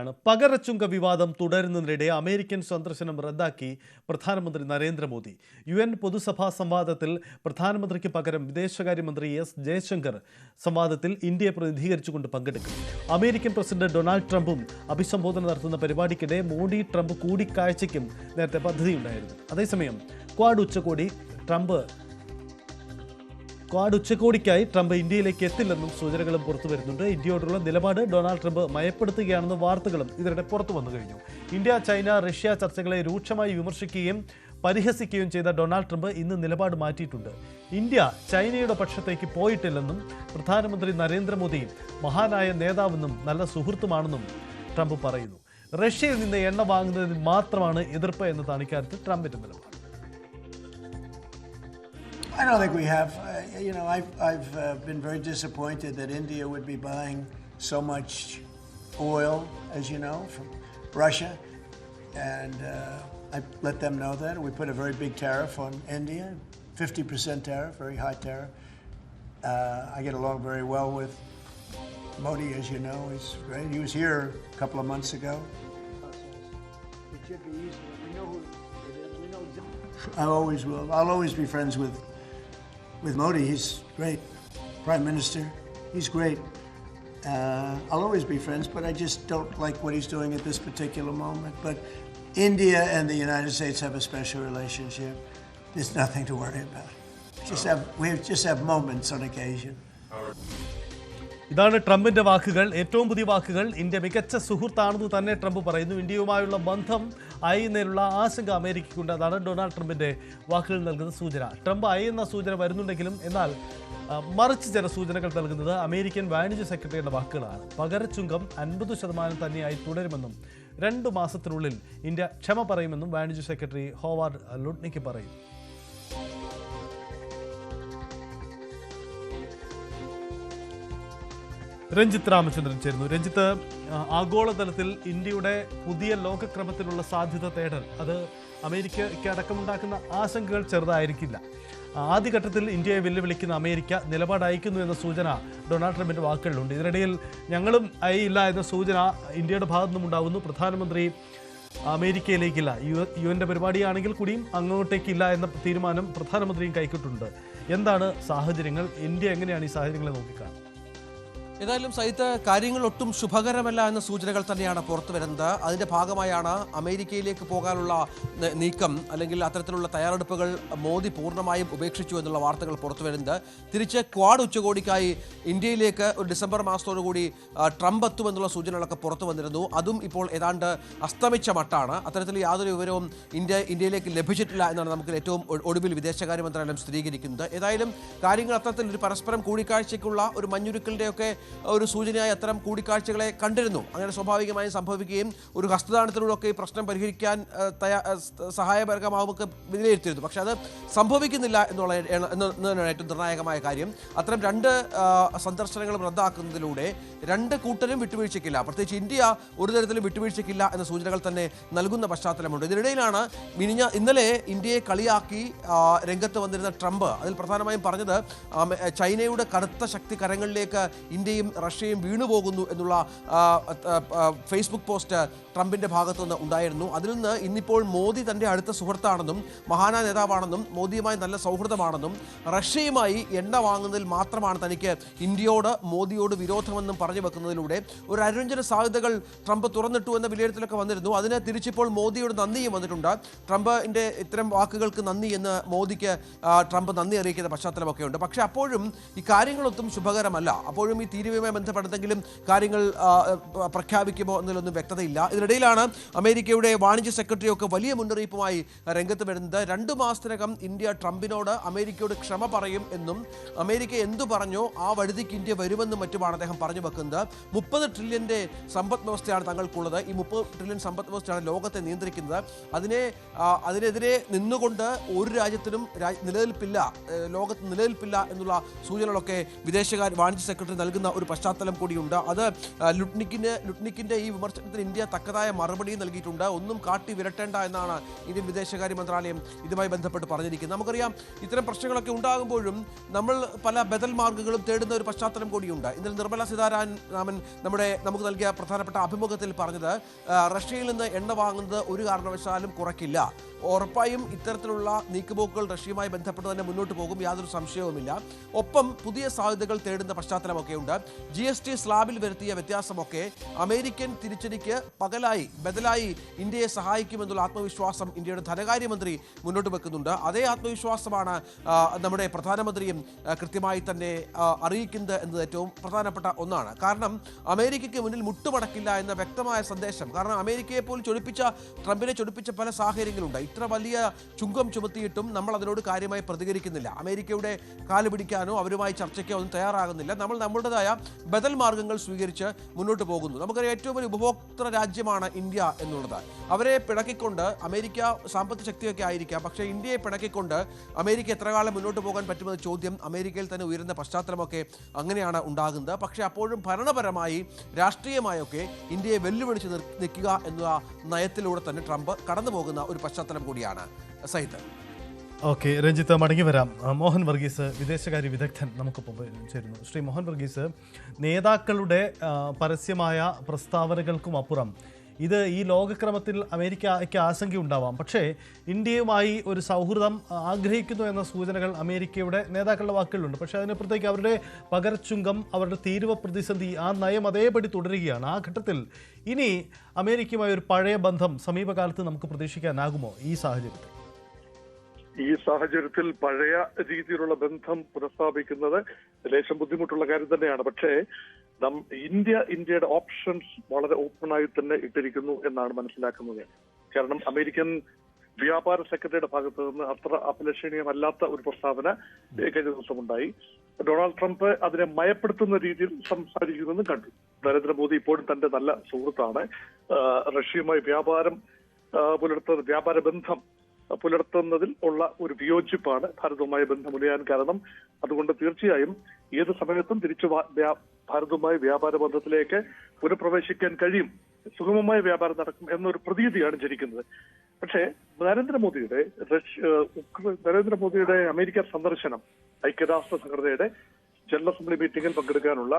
ആണ്. പകരച്ചുങ്ക വിവാദം തുടരുന്നതിനിടെ അമേരിക്കൻ സന്ദർശനം റദ്ദാക്കി പ്രധാനമന്ത്രി നരേന്ദ്രമോദി. യു എൻ പൊതുസഭാ സംവാദത്തിൽ പ്രധാനമന്ത്രിക്ക് പകരം വിദേശകാര്യമന്ത്രി എസ്. ജയശങ്കർ സംവാദത്തിൽ ഇന്ത്യയെ പ്രതിനിധീകരിച്ചുകൊണ്ട് പങ്കെടുക്കും. അമേരിക്കൻ പ്രസിഡന്റ് ഡൊണാൾഡ് ട്രംപും അഭിസംബോധന നടത്തുന്ന പരിപാടിക്കിടെ മോഡി ട്രംപ് കൂടിക്കാഴ്ചയ്ക്കും നേരത്തെ പദ്ധതിയുണ്ടായിരുന്നു. അതേസമയം ക്വാഡ് ഉച്ചകോടി ട്രംപ് ക്വാഡ് ഉച്ചകോടിക്കായി ട്രംപ് ഇന്ത്യയിലേക്ക് എത്തില്ലെന്നും സൂചനകളും പുറത്തു വരുന്നുണ്ട്. ഇന്ത്യയോടുള്ള നിലപാട് ഡൊണാൾഡ് ട്രംപ് മയപ്പെടുത്തുകയാണെന്ന വാർത്തകളും ഇതിനിടെ പുറത്തു വന്നു കഴിഞ്ഞു. ഇന്ത്യ ചൈന റഷ്യ ചർച്ചകളെ രൂക്ഷമായി വിമർശിക്കുകയും പരിഹസിക്കുകയും ചെയ്ത ഡൊണാൾഡ് ട്രംപ് ഇന്ന് നിലപാട് മാറ്റിയിട്ടുണ്ട്. ഇന്ത്യ ചൈനയുടെ പക്ഷത്തേക്ക് പോയിട്ടില്ലെന്നും പ്രധാനമന്ത്രി നരേന്ദ്രമോദി മഹാനായ നേതാവെന്നും നല്ല സുഹൃത്തുമാണെന്നും ട്രംപ് പറയുന്നു. റഷ്യയിൽ നിന്ന് എണ്ണ വാങ്ങുന്നതിൽ മാത്രമാണ് എതിർപ്പ് എന്നതാണ് ഇക്കാര്യത്തിൽ ട്രംപിന്റെ നിലപാട്. I don't think we have. Uh, you know, I've, I've uh, been very disappointed that India would be buying so much oil, as you know, from Russia. And uh, I let them know that. We put a very big tariff on India 50% tariff, very high tariff. Uh, I get along very well with Modi, as you know. He's great. He was here a couple of months ago. It should be easy. We know who it is. We know exactly. I always will. I'll always be friends with with Modi. He's great. Prime Minister. He's great. Uh, I'll always be friends, but I just don't like what he's doing at this particular moment. But India and the United States have a special relationship. There's nothing to worry about. Just have we just have moments on occasion. ഇതാണ് ട്രംപിന്റെ വാക്കുകൾ. ഏറ്റവും പുതിയ വാക്കുകൾ. India മികച്ച സുഹൃത്താണെന്ന് തന്നെ Trump പറയുന്നു. ഇന്ത്യയുമായുള്ള ബന്ധം അയയുന്നതിനുള്ള ആശങ്ക അമേരിക്കയ്ക്കുണ്ട്. അതാണ് ഡൊണാൾഡ് ട്രംപിന്റെ വാക്കുകൾ നൽകുന്ന സൂചന. ട്രംപ് അയയുന്ന സൂചന വരുന്നുണ്ടെങ്കിലും എന്നാൽ മറിച്ച് ചില സൂചനകൾ നൽകുന്നത് അമേരിക്കൻ വാണിജ്യ സെക്രട്ടറിയുടെ വാക്കുകളാണ്. പകരച്ചുങ്കം അൻപത് ശതമാനം തന്നെയായി തുടരുമെന്നും രണ്ട് മാസത്തിനുള്ളിൽ ഇന്ത്യ ക്ഷമ പറയുമെന്നും വാണിജ്യ സെക്രട്ടറി ഹോവാർഡ് ലുഡ്നിക്ക് പറയും രഞ്ജിത്ത് രാമചന്ദ്രൻ ചേരുന്നു. രഞ്ജിത്ത് ആഗോളതലത്തിൽ ഇന്ത്യയുടെ പുതിയ ലോകക്രമത്തിലുള്ള സാധ്യത തേടൽ അത് അമേരിക്കയ്ക്ക് അടക്കമുണ്ടാക്കുന്ന ആശങ്കകൾ ചെറുതായിരിക്കില്ല. ആദ്യഘട്ടത്തിൽ ഇന്ത്യയെ വെല്ലുവിളിക്കുന്ന അമേരിക്ക നിലപാട് അയക്കുന്നു എന്ന സൂചന ഡൊണാൾഡ് ട്രംപിന്റെ വാക്കുകളിലുണ്ട്. ഇതിനിടയിൽ ഞങ്ങളും അയയില്ല എന്ന സൂചന ഇന്ത്യയുടെ ഭാഗത്തു നിന്നും ഉണ്ടാകുന്നു പ്രധാനമന്ത്രി അമേരിക്കയിലേക്കില്ല. യു യുവിന്റെ പരിപാടിയാണെങ്കിൽ കൂടിയും അങ്ങോട്ടേക്കില്ല എന്ന തീരുമാനം പ്രധാനമന്ത്രിയും കൈക്കിട്ടുണ്ട്. എന്താണ് സാഹചര്യങ്ങൾ? ഇന്ത്യ എങ്ങനെയാണ് ഈ സാഹചര്യങ്ങളെ നോക്കിക്കാണുന്നത്? ഏതായാലും സഹിത്ത് കാര്യങ്ങൾ ഒട്ടും ശുഭകരമല്ല എന്ന സൂചനകൾ തന്നെയാണ് പുറത്തു വരുന്നത്. അതിന്റെ ഭാഗമായാണ് അമേരിക്കയിലേക്ക് പോകാനുള്ള നീക്കം അല്ലെങ്കിൽ അത്തരത്തിലുള്ള തയ്യാറെടുപ്പുകൾ മോദി പൂർണമായും ഉപേക്ഷിച്ചു എന്നുള്ള വാർത്തകൾ പുറത്തു വരുന്നത്. തിരിച്ച് ക്വാഡ് ഉച്ചകോടിക്കായി ഇന്ത്യയിലേക്ക് ഒരു ഡിസംബർ മാസത്തോടുകൂടി ട്രംപ് എത്തുമെന്നുള്ള സൂചനകളൊക്കെ പുറത്തു വന്നിരുന്നു. അതും ഇപ്പോൾ ഏതാണ്ട് അസ്തമിച്ച മട്ടാണ്. അത്തരത്തിൽ യാതൊരു വിവരവും ഇന്ത്യ ഇന്ത്യയിലേക്ക് ലഭിച്ചിട്ടില്ല എന്നാണ് നമുക്ക് ഏറ്റവും ഒടുവിൽ വിദേശകാര്യ മന്ത്രാലയം സ്ഥിരീകരിക്കുന്നത്. ഏതായാലും കാര്യങ്ങൾ അത്തരത്തിൽ ഒരു പരസ്പരം കൂടിക്കാഴ്ചയ്ക്കുള്ള ഒരു മഞ്ഞുരുക്കലിന്റെയൊക്കെ ഒരു സൂചനയായി അത്തരം കൂടിക്കാഴ്ചകളെ കണ്ടിരുന്നു. അങ്ങനെ സ്വാഭാവികമായും സംഭവിക്കുകയും ഒരു ഹസ്തദാനത്തിലൂടെയൊക്കെ ഈ പ്രശ്നം പരിഹരിക്കാൻ ആ, തയ്യാ സഹായപരകമാവുമൊക്കെ സ- സഹായകരമാവുമൊക്കെ വിലയിരുത്തിയിരുന്നു. പക്ഷെ അത് സംഭവിക്കുന്നില്ല എന്നുള്ള എന്ന- എന്നതാണ് ഏറ്റവും നിർണായകമായ കാര്യം. അത്തരം രണ്ട് സന്ദർശനങ്ങളും റദ്ദാക്കുന്നതിലൂടെ രണ്ട് കൂട്ടരും വിട്ടുവീഴ്ചയ്ക്കില്ല. പ്രത്യേകിച്ച് ഇന്ത്യ ഒരു തരത്തിലും വിട്ടുവീഴ്ചയ്ക്കില്ല എന്ന സൂചനകൾ തന്നെ നൽകുന്ന പശ്ചാത്തലമുണ്ട്. ഇതിനിടയിലാണ് മിനിഞ്ഞ ഇന്നലെ ഇന്ത്യയെ കളിയാക്കി രംഗത്ത് വന്നിരുന്ന ട്രംപ്. അതിൽ പ്രധാനമായും പറഞ്ഞത് ചൈനയുടെ കടുത്ത ശക്തി കരങ്ങളിലേക്ക് ഇന്ത്യയും റഷ്യയും വീണുപോകുന്നു എന്നുള്ള ഫേസ്ബുക്ക് പോസ്റ്റ് ട്രംപിന്റെ ഭാഗത്തുനിന്ന് ഉണ്ടായിരുന്നു. അതിൽ നിന്ന് ഇന്നിപ്പോൾ മോദി തന്റെ അടുത്ത സുഹൃത്താണെന്നും മഹാന നേതാവാണെന്നും മോദിയുമായി നല്ല സൗഹൃദമാണെന്നും റഷ്യയുമായി എണ്ണ വാങ്ങുന്നതിൽ മാത്രമാണ് തനിക്ക് ഇന്ത്യയോട് മോദിയോട് വിരോധമെന്നും പറഞ്ഞു വെക്കുന്നതിലൂടെ ഒരു അനുരഞ്ജന സാധ്യതകൾ ട്രംപ് തുറന്നിട്ടു എന്ന വിലയിരുത്തലൊക്കെ വന്നിരുന്നു. അതിന് തിരിച്ചിപ്പോൾ മോദിയോട് നന്ദിയും വന്നിട്ടുണ്ട്. ട്രംപിന്റെ ഇത്തരം വാക്കുകൾക്ക് നന്ദി എന്ന് മോദിക്ക് ട്രംപ് നന്ദി അറിയിക്കുന്ന പശ്ചാത്തലമൊക്കെയുണ്ട് പക്ഷേ അപ്പോഴും ഈ കാര്യങ്ങളൊത്തും ശുഭകരമല്ല. അപ്പോഴും ഈ തീരുവയുമായി ബന്ധപ്പെട്ട് എന്തെങ്കിലും കാര്യങ്ങൾ പ്രഖ്യാപിക്കുമോ എന്നതിലൊന്നും വ്യക്തതയില്ല. ഇതിനിടയിലാണ് അമേരിക്കയുടെ വാണിജ്യ സെക്രട്ടറി ഒക്കെ വലിയ മുന്നറിയിപ്പുമായി രംഗത്ത് വരുന്നത്. രണ്ടു മാസത്തിനകം ഇന്ത്യ ട്രംപിനോട് അമേരിക്കയോട് ക്ഷമ പറയും എന്നും അമേരിക്ക എന്തു പറഞ്ഞോ ആ വഴുതിക്ക് ഇന്ത്യ വരുമെന്നും മറ്റുമാണ് അദ്ദേഹം പറഞ്ഞു വെക്കുന്നത്. മുപ്പത് ട്രില്യന്റെ സമ്പദ് വ്യവസ്ഥയാണ് തങ്ങൾക്കുള്ളത്. ഈ മുപ്പത് ട്രില്യൺ സമ്പദ് വ്യവസ്ഥയാണ് ലോകത്തെ നിയന്ത്രിക്കുന്നത്. അതിനെ അതിനെതിരെ നിന്നുകൊണ്ട് ഒരു രാജ്യത്തിനും നിലനിൽപ്പില്ല ലോകത്ത് നിലനിൽപ്പില്ല എന്നുള്ള സൂചനകളൊക്കെ വിദേശകാര്യ വാണിജ്യ സെക്രട്ടറി നൽകുന്ന ഒരു പശ്ചാത്തലം കൂടിയുണ്ട്. അത് ലുട്നിക്കിന് ലുട്നിക്കിന്റെ ഈ വിമർശനത്തിന് ഇന്ത്യ തക്കതായ മറുപടി നൽകിയിട്ടുണ്ട്. ഒന്നും കാട്ടി വിരട്ടേണ്ട എന്നാണ് ഇന്ത്യൻ വിദേശകാര്യ മന്ത്രാലയം ഇതുമായി ബന്ധപ്പെട്ട് പറഞ്ഞിരിക്കുന്നത്. നമുക്കറിയാം ഇത്തരം പ്രശ്നങ്ങളൊക്കെ ഉണ്ടാകുമ്പോഴും നമ്മൾ പല ബദൽ മാർഗങ്ങളും തേടുന്ന ഒരു പശ്ചാത്തലം കൂടിയുണ്ട്. ഇന്നലെ നിർമ്മല സീതാരാമൻ നമ്മുടെ നമുക്ക് നൽകിയ പ്രധാനപ്പെട്ട അഭിമുഖത്തിൽ പറഞ്ഞത് റഷ്യയിൽ നിന്ന് എണ്ണ വാങ്ങുന്നത് ഒരു കാരണവശാലും കുറയ്ക്കില്ല. ഉറപ്പായും ഇത്തരത്തിലുള്ള നീക്കുപോക്കുകൾ റഷ്യയുമായി ബന്ധപ്പെട്ട് തന്നെ മുന്നോട്ട് പോകും. യാതൊരു സംശയവുമില്ല. ഒപ്പം പുതിയ സാധ്യതകൾ തേടുന്ന പശ്ചാത്തലമൊക്കെ ഉണ്ട് ജി എസ് ടി സ്ലാബിൽ വരുത്തിയ വ്യത്യാസമൊക്കെ അമേരിക്കൻ തിരിച്ചടിക്ക് പകലായി ബദലായി ഇന്ത്യയെ സഹായിക്കുമെന്നുള്ള ആത്മവിശ്വാസം ഇന്ത്യയുടെ ധനകാര്യമന്ത്രി മുന്നോട്ട് വെക്കുന്നുണ്ട്. അതേ ആത്മവിശ്വാസമാണ് നമ്മുടെ പ്രധാനമന്ത്രിയും കൃത്യമായി തന്നെ അറിയിക്കുന്നത് എന്നത് ഏറ്റവും പ്രധാനപ്പെട്ട ഒന്നാണ്. കാരണം അമേരിക്കയ്ക്ക് മുന്നിൽ മുട്ടുമടക്കില്ല എന്ന വ്യക്തമായ സന്ദേശം കാരണം അമേരിക്കയെ പോലും ചൊടിപ്പിച്ച ട്രംപിനെ ചൊടിപ്പിച്ച പല സാഹചര്യങ്ങളുണ്ട്. ഇത്ര വലിയ ചുങ്കം ചുമത്തിയിട്ടും നമ്മൾ അതിനോട് കാര്യമായി പ്രതികരിക്കുന്നില്ല. അമേരിക്കയുടെ കാൽ പിടിക്കാനോ അവരുമായി ചർച്ചയ്ക്കോ ഒന്നും തയ്യാറാകുന്നില്ല. നമ്മൾ നമ്മുടേതായ ബദൽ മാർഗങ്ങൾ സ്വീകരിച്ച് മുന്നോട്ട് പോകുന്നു. നമുക്കറിയാം ഏറ്റവും വലിയ ഉപഭോക്തൃ രാജ്യമാണ് ഇന്ത്യ എന്നുള്ളത്. അവരെ പിടക്കിക്കൊണ്ട് അമേരിക്ക സാമ്പത്തിക ശക്തിയൊക്കെ ആയിരിക്കാം. പക്ഷേ ഇന്ത്യയെ പിടക്കിക്കൊണ്ട് അമേരിക്ക എത്ര കാലം മുന്നോട്ട് പോകാൻ പറ്റുമെന്ന ചോദ്യം അമേരിക്കയിൽ തന്നെ ഉയരുന്ന പശ്ചാത്തലമൊക്കെ അങ്ങനെയാണ് ഉണ്ടാകുന്നത്. പക്ഷേ അപ്പോഴും ഭരണപരമായി രാഷ്ട്രീയമായൊക്കെ ഇന്ത്യയെ വെല്ലുവിളിച്ച് നിൽക്കുക എന്ന നയത്തിലൂടെ തന്നെ ട്രംപ് കടന്നു പോകുന്ന ഒരു പശ്ചാത്തലം കൂടിയാണ്. സഹിത് ഓക്കെ രഞ്ജിത്ത് മടങ്ങി വരാം. മോഹൻ വർഗീസ് വിദേശകാര്യ വിദഗ്ധൻ നമുക്കൊപ്പം ചേരുന്നു. ശ്രീ മോഹൻ വർഗീസ് നേതാക്കളുടെ പരസ്യമായ പ്രസ്താവനകൾക്കും അപ്പുറം. ഇത് ഈ ലോകക്രമത്തിൽ അമേരിക്കയ്ക്ക് ആശങ്കയുണ്ടാവാം. പക്ഷേ ഇന്ത്യയുമായി ഒരു സൗഹൃദം ആഗ്രഹിക്കുന്നു എന്ന സൂചനകൾ അമേരിക്കയുടെ നേതാക്കളുടെ വാക്കുകളിലുണ്ട്. പക്ഷേ അതിനപ്പുറത്തേക്ക് അവരുടെ പകരച്ചുങ്കം അവരുടെ തീരുവ പ്രതിസന്ധി ആ നയം അതേപടി തുടരുകയാണ്. ആ ഘട്ടത്തിൽ ഇനി അമേരിക്കയുമായി ഒരു പഴയ ബന്ധം സമീപകാലത്ത് നമുക്ക് പ്രതീക്ഷിക്കാനാകുമോ ഈ സാഹചര്യത്തിൽ? ഈ സാഹചര്യത്തിൽ പഴയ രീതിയിലുള്ള ബന്ധം പുനഃസ്ഥാപിക്കുന്നത് ലേശം ബുദ്ധിമുട്ടുള്ള കാര്യം തന്നെയാണ്. പക്ഷേ ഇന്ത്യ ഇന്ത്യയുടെ ഓപ്ഷൻസ് വളരെ ഓപ്പണായി തന്നെ ഇട്ടിരിക്കുന്നു എന്നാണ് മനസ്സിലാക്കുന്നത്. കാരണം അമേരിക്കൻ വ്യാപാര സെക്രട്ടറിയുടെ ഭാഗത്ത് നിന്ന് അത്ര അഭിലഷണീയമല്ലാത്ത ഒരു പ്രസ്താവന കഴിഞ്ഞ ദിവസം ഉണ്ടായി ഡൊണാൾഡ് ട്രംപ് അതിനെ മയപ്പെടുത്തുന്ന രീതിയിൽ സംസാരിക്കുമെന്ന് കണ്ടു. നരേന്ദ്രമോദി ഇപ്പോഴും തന്റെ നല്ല സുഹൃത്താണ്. റഷ്യയുമായി വ്യാപാരം പുലർത്തുന്ന വ്യാപാര ബന്ധം പുലർത്തുന്നതിൽ ഉള്ള ഒരു വിയോജിപ്പാണ് ഭാരതവുമായി ബന്ധമുലയാൻ കാരണം. അതുകൊണ്ട് തീർച്ചയായും ഏത് സമയത്തും തിരിച്ചു ഭാരതവുമായി വ്യാപാര ബന്ധത്തിലേക്ക് പുനഃപ്രവേശിക്കാൻ കഴിയും. സുഗമമായ വ്യാപാരം നടക്കും എന്നൊരു പ്രതീതിയാണ് ജനിക്കുന്നത്. പക്ഷേ നരേന്ദ്രമോദിയുടെ നരേന്ദ്രമോദിയുടെ അമേരിക്ക സന്ദർശനം ഐക്യരാഷ്ട്ര സംഘടനയുടെ ജനറൽ അസംബ്ലി മീറ്റിംഗിൽ പങ്കെടുക്കാനുള്ള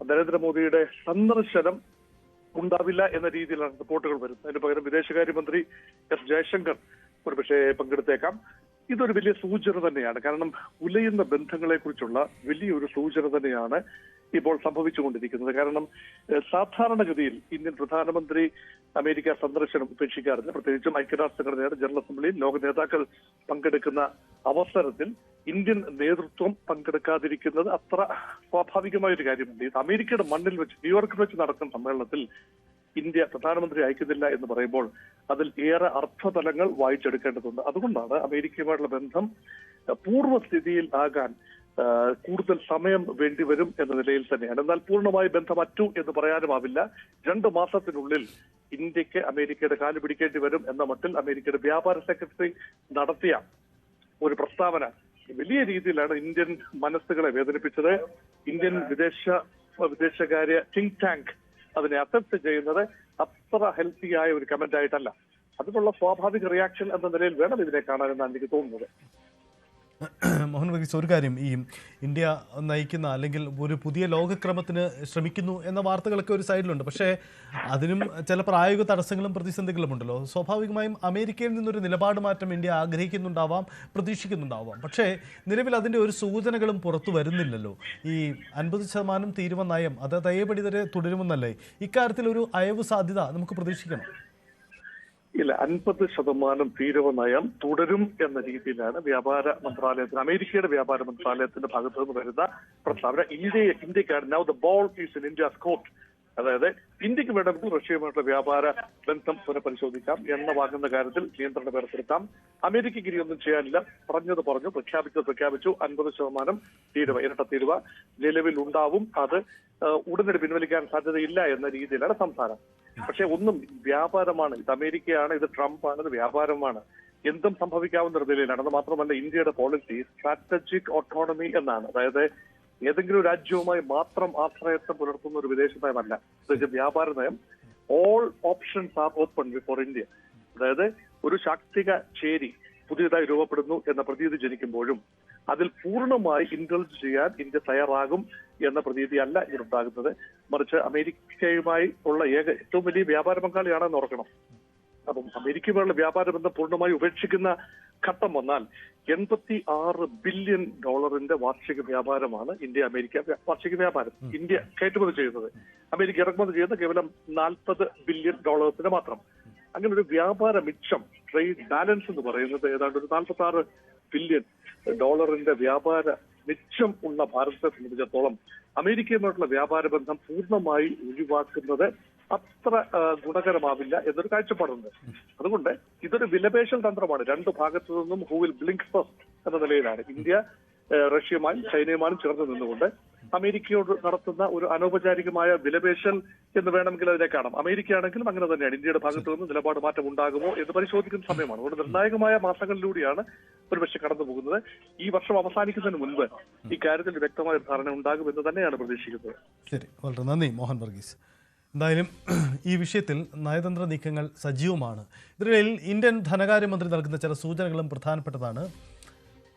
നരേന്ദ്രമോദിയുടെ സന്ദർശനം ഉണ്ടാവില്ല എന്ന രീതിയിലാണ് റിപ്പോർട്ടുകൾ വരുന്നത്. അതിന് പകരം വിദേശകാര്യമന്ത്രി എസ് ജയശങ്കർ ഒരുപക്ഷെ പങ്കെടുത്തേക്കാം. ഇതൊരു വലിയ സൂചന തന്നെയാണ്. കാരണം ഉലയുന്ന ബന്ധങ്ങളെ കുറിച്ചുള്ള വലിയൊരു സൂചന തന്നെയാണ് ഇപ്പോൾ സംഭവിച്ചുകൊണ്ടിരിക്കുന്നത്. കാരണം സാധാരണഗതിയിൽ ഇന്ത്യൻ പ്രധാനമന്ത്രി അമേരിക്ക സന്ദർശനം ഉപേക്ഷിക്കാറില്ല. പ്രത്യേകിച്ചും ഐക്യരാഷ്ട്ര സംഘടനയുടെ ജനറൽ അസംബ്ലിയിൽ ലോക നേതാക്കൾ പങ്കെടുക്കുന്ന അവസരത്തിൽ ഇന്ത്യൻ നേതൃത്വം പങ്കെടുക്കാതിരിക്കുന്നത് അത്ര സ്വാഭാവികമായ ഒരു കാര്യമുണ്ട് ഇത് അമേരിക്കയുടെ മണ്ണിൽ വെച്ച് ന്യൂയോർക്കിൽ വെച്ച് നടക്കുന്ന സമ്മേളനത്തിൽ ഇന്ത്യ പ്രധാനമന്ത്രി അയക്കുന്നില്ല എന്ന് പറയുമ്പോൾ അതിൽ ഏറെ അർത്ഥതലങ്ങൾ വായിച്ചെടുക്കേണ്ടതുണ്ട്. അതുകൊണ്ടാണ് അമേരിക്കയുമായിട്ടുള്ള ബന്ധം പൂർവസ്ഥിതിയിൽ ആകാൻ കൂടുതൽ സമയം വേണ്ടിവരും എന്ന നിലയിൽ തന്നെയാണ്. എന്നാൽ പൂർണമായി ബന്ധമറ്റു എന്ന് പറയാനുമാവില്ല രണ്ടു മാസത്തിനുള്ളിൽ ഇന്ത്യയ്ക്ക് അമേരിക്കയുടെ കാൽ പിടിക്കേണ്ടി വരും എന്ന മട്ടിൽ അമേരിക്കയുടെ വ്യാപാര സെക്രട്ടറി നടത്തിയ ഒരു പ്രസ്താവന വലിയ രീതിയിലാണ് ഇന്ത്യൻ മനസ്സുകളെ വേദനിപ്പിച്ചത്. ഇന്ത്യൻ വിദേശ വിദേശകാര്യ തിങ്ക് ടാങ്ക് അതിനെ അസെപ്റ്റ് ചെയ്യുന്നത് അത്ര ഹെൽത്തി ആയ ഒരു കമന്റ് ആയിട്ടല്ല. അതിനുള്ള സ്വാഭാവിക റിയാക്ഷൻ എന്ന നിലയിൽ വേണം ഇതിനെ കാണാനെന്നാണ് എനിക്ക് തോന്നുന്നത്. മോഹൻ വർഗീസ് ഒരു കാര്യം ഈ ഇന്ത്യ നയിക്കുന്ന അല്ലെങ്കിൽ ഒരു പുതിയ ലോകക്രമത്തിന് ശ്രമിക്കുന്നു എന്ന വാർത്തകളൊക്കെ ഒരു സൈഡിലുണ്ട്. പക്ഷേ അതിനും ചില പ്രായോഗിക തടസ്സങ്ങളും പ്രതിസന്ധികളും ഉണ്ടല്ലോ. സ്വാഭാവികമായും അമേരിക്കയിൽ നിന്നൊരു നിലപാട് മാറ്റം ഇന്ത്യ ആഗ്രഹിക്കുന്നുണ്ടാവാം പ്രതീക്ഷിക്കുന്നുണ്ടാവാം. പക്ഷേ നിലവിൽ അതിന്റെ ഒരു സൂചനകളും പുറത്തു വരുന്നില്ലല്ലോ. ഈ അൻപത് ശതമാനം തീരുവ നയം അത് അതേപടി വരെ തുടരുമെന്നല്ലേ? ഇക്കാര്യത്തിൽ ഒരു അയവ് സാധ്യത നമുക്ക് പ്രതീക്ഷിക്കണം. ഇല്ല അൻപത് ശതമാനം തീരവ നയം തുടരും എന്ന രീതിയിലാണ് വ്യാപാര മന്ത്രാലയത്തിന് അമേരിക്കയുടെ വ്യാപാര മന്ത്രാലയത്തിന്റെ ഭാഗത്തു നിന്ന് വരുന്ന പ്രസ്താവന. India ഇന്ത്യക്കാണ് now the ball is in India Scott അതായത് ഇന്ത്യയ്ക്ക് വേണമെങ്കിൽ റഷ്യയുമായിട്ടുള്ള വ്യാപാര ബന്ധം പുനഃപരിശോധിക്കാം. എണ്ണ വാങ്ങുന്ന കാര്യത്തിൽ നിയന്ത്രണം ഏർപ്പെടുത്താം. അമേരിക്കയ്ക്ക് ഇനി ഒന്നും ചെയ്യാനില്ല. പറഞ്ഞത് പറഞ്ഞു പ്രഖ്യാപിച്ചത് പ്രഖ്യാപിച്ചു. അൻപത് ശതമാനം തീരുവ ഇരട്ട തീരുവ നിലവിൽ ഉണ്ടാവും. അത് ഉടനടി പിൻവലിക്കാൻ സാധ്യതയില്ല എന്ന രീതിയിലാണ് സംസാരം. പക്ഷെ ഒന്നും വ്യാപാരമാണ്. ഇത് അമേരിക്കയാണ് ഇത് ട്രംപ് ആണ് ഇത് വ്യാപാരമാണ്. എന്തും സംഭവിക്കാവുന്ന നിലയിലാണ്. അത് മാത്രമല്ല ഇന്ത്യയുടെ പോളിസി സ്ട്രാറ്റജിക് ഓട്ടോണമി എന്നാണ്. അതായത് ഏതെങ്കിലും രാജ്യവുമായി മാത്രം ആശ്രയത്വം പുലർത്തുന്ന ഒരു വിദേശ നയമല്ല. പ്രത്യേകിച്ച് വ്യാപാര നയം. All options are open for India അതായത് ഒരു ശാക്തിക ചേരി പുതിയതായി രൂപപ്പെടുന്നു എന്ന പ്രതീതി ജനിക്കുമ്പോഴും അതിൽ പൂർണമായി ഇൻഡൽജ് ചെയ്യാൻ ഇന്ത്യ തയ്യാറാകും എന്ന പ്രതീതിയല്ല ഇതിലുണ്ടാകുന്നത്. മറിച്ച് അമേരിക്കയുമായി ഉള്ള ഏക ഏറ്റവും വലിയ വ്യാപാര പങ്കാളിയാണെന്ന് ഓർക്കണം. അപ്പം അമേരിക്കയുമായുള്ള വ്യാപാര ബന്ധം പൂർണമായി ഉപേക്ഷിക്കുന്ന ഘട്ടം വന്നാൽ എൺപത്തി ആറ് ബില്യൺ ഡോളറിന്റെ വാർഷിക വ്യാപാരമാണ് ഇന്ത്യ അമേരിക്ക വാർഷിക വ്യാപാരം. ഇന്ത്യ കയറ്റുമതി ചെയ്യുന്നത്. അമേരിക്ക ഇറക്കുമതി ചെയ്യുന്നത് കേവലം നാൽപ്പത് ബില്യൺ ഡോളേഴ്സിന് മാത്രം. അങ്ങനെ ഒരു വ്യാപാര മിച്ചം ട്രേഡ് ബാലൻസ് എന്ന് പറയുന്നത് ഏതാണ്ട് ഒരു നാൽപ്പത്തി ആറ് ബില്യൺ ഡോളറിന്റെ വ്യാപാര മിച്ചം ഉള്ള ഭാരതത്തെ സംബന്ധിച്ചിടത്തോളം അമേരിക്കയുമായിട്ടുള്ള വ്യാപാര ബന്ധം പൂർണമായി ഒഴിവാക്കുന്നത് അത്ര ഗുണകരമാവില്ല എന്നൊരു കാഴ്ചപ്പാടുണ്ട്. അതുകൊണ്ട് ഇതൊരു വിലപേശൽ തന്ത്രമാണ്. രണ്ടു ഭാഗത്തു നിന്നും ഹൂ വിൽ ബ്ലിങ്ക് ഫസ്റ്റ് എന്ന നിലയിലാണ്. ഇന്ത്യ റഷ്യയുമായും ചൈനയുമായും ചേർന്ന് നിന്നുകൊണ്ട് അമേരിക്കയോട് നടത്തുന്ന ഒരു അനൗപചാരികമായ വിലപേശൽ എന്ന് വേണമെങ്കിൽ അതിനെ കാണാം. അമേരിക്കയാണെങ്കിലും അങ്ങനെ തന്നെയാണ്. ഇന്ത്യയുടെ ഭാഗത്തു നിന്ന് നിലപാട് മാറ്റം ഉണ്ടാകുമോ എന്ന് പരിശോധിക്കുന്ന സമയമാണ്. അതുകൊണ്ട് നിർണായകമായ മാസങ്ങളിലൂടെയാണ് ഒരുപക്ഷെ കടന്നു പോകുന്നത്. ഈ വർഷം അവസാനിക്കുന്നതിന് മുൻപ് ഇക്കാര്യത്തിൽ വ്യക്തമായ ഒരു ധാരണ ഉണ്ടാകുമെന്ന് തന്നെയാണ് പ്രതീക്ഷിക്കുന്നത്. ശരി. വളരെ നന്ദി മോഹൻ വർഗീസ്. എന്തായാലും ഈ വിഷയത്തിൽ നയതന്ത്ര നീക്കങ്ങൾ സജീവമാണ്. ഇതിനിടയിൽ ഇന്ത്യൻ ധനകാര്യമന്ത്രി നൽകുന്ന ചില സൂചനകളും പ്രധാനപ്പെട്ടതാണ്.